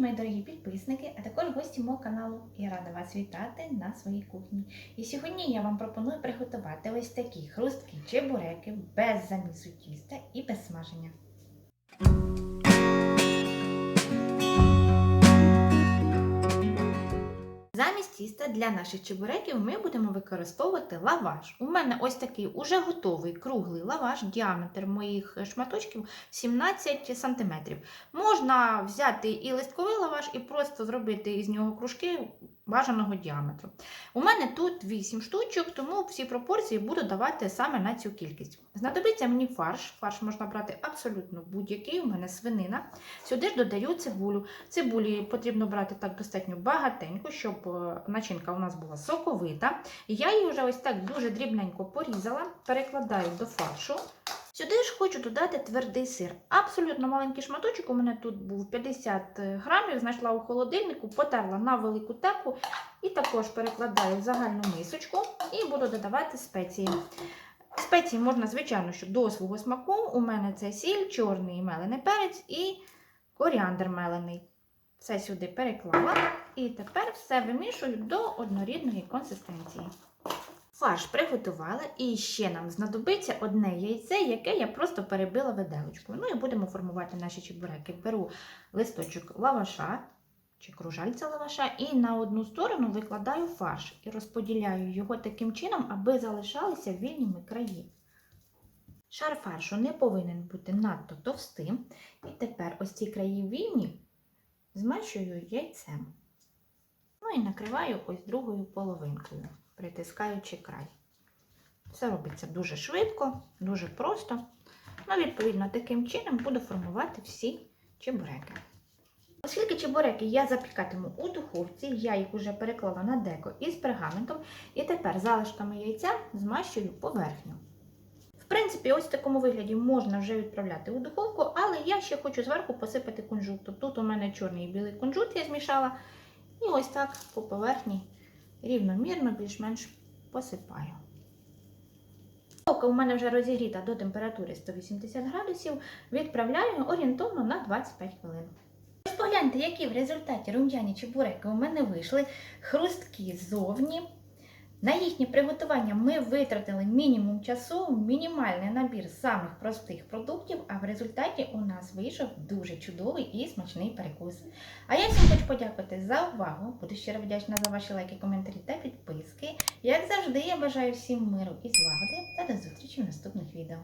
мої дорогі підписники, а також гості мого каналу. Я рада вас вітати на своїй кухні. І сьогодні я вам пропоную приготувати ось такі хрусткі чебуреки без замісу тіста і без смаження. Тіста для наших чебуреків ми будемо використовувати лаваш. У мене ось такий уже готовий круглий лаваш, діаметр моїх шматочків 17 см. Можна взяти і листковий лаваш, і просто зробити із нього кружки бажаного діаметру. У мене тут 8 штучок, тому всі пропорції буду давати саме на цю кількість. Знадобиться мені фарш. Фарш можна брати абсолютно будь-який. У мене свинина. Сюди ж додаю цибулю. Цибулі потрібно брати так достатньо багатенько, щоб е, начинка у нас була соковита. Я її вже ось так дуже дрібненько порізала, перекладаю до фаршу. Сюди ж хочу додати твердий сир. Абсолютно маленький шматочок. У мене тут був 50 грамів, знайшла у холодильнику, потерла на велику теплу і також перекладаю в загальну мисочку і буду додавати спеції. Спеції можна, звичайно, що до свого смаку. У мене це сіль, чорний мелений перець і коріандр мелений. Все сюди переклала. І тепер все вимішую до однорідної консистенції. Фарш приготувала, і ще нам знадобиться одне яйце, яке я просто перебила виделочкою. Ну і будемо формувати наші чебуреки. Беру листочок лаваша чи кружальця лаваша, і на одну сторону викладаю фарш і розподіляю його таким чином, аби залишалися вільними краї. Шар фаршу не повинен бути надто товстим. І тепер ось ці краї вільні змащую яйцем. Ну і накриваю ось другою половинкою притискаючи край. Все робиться дуже швидко, дуже просто. Ну, відповідно, таким чином буду формувати всі чебуреки. Оскільки чебуреки я запікатиму у духовці, я їх вже переклала на деко із пергаментом, і тепер залишками яйця змащую поверхню. В принципі, ось в такому вигляді можна вже відправляти у духовку, але я ще хочу зверху посипати кунжутом. Тут у мене чорний і білий кунжут я змішала. І ось так по поверхні рівномірно, більш-менш посипаю. Поки у мене вже розігріта до температури 180 градусів, відправляю орієнтовно на 25 хвилин. Погляньте, які в результаті рум'яні чебуреки у мене вийшли хрусткі ззовні. На їхнє приготування ми витратили мінімум часу, мінімальний набір самих простих продуктів, а в результаті у нас вийшов дуже чудовий і смачний перекус. А я всім хочу подякувати за увагу. Буду щиро вдячна за ваші лайки, коментарі та підписки. Як завжди, я бажаю всім миру і злагоди та до зустрічі в наступних відео.